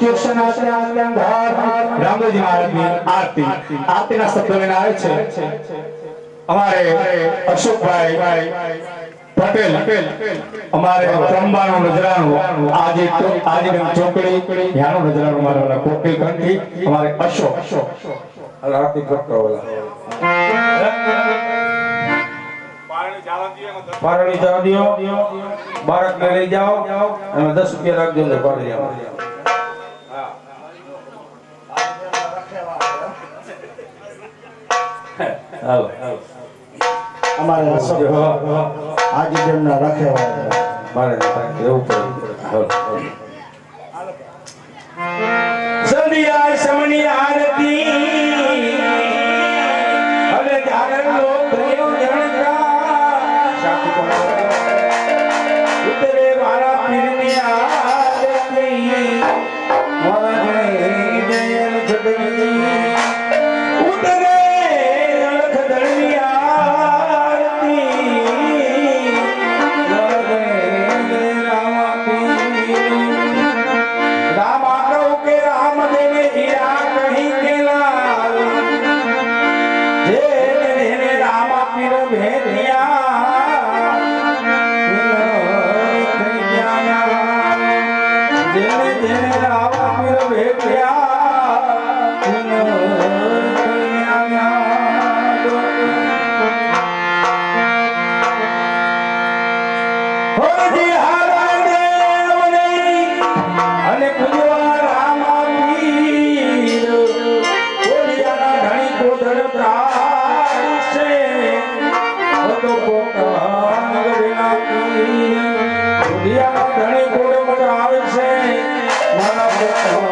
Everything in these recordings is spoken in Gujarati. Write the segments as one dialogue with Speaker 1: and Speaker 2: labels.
Speaker 1: દર્શનાર્થે ધર રામજી મહારાજની આરતી આરતીના શબ્દો લઈને આવે છે. અમારે અશોકભાઈ પટેલ અમારે ત્રંબાનું નજરાનું આજે આજે ચોકડી ધ્યાનો નજરાનું મારા કોકિલ કંઠી અમારે અશોક.
Speaker 2: આરતી કરતો ઓલા. પારણી જવા દ્યો બાળકને લઈ જાઓ અને દસ રૂપિયા રાખજો પારણી
Speaker 3: અમારે આજે તેમના રાખ્યા
Speaker 2: મારે એવું પડે
Speaker 1: કોડ પ્રાસે મારા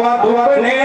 Speaker 1: એવા ધૂપને આવા ધૂપને રે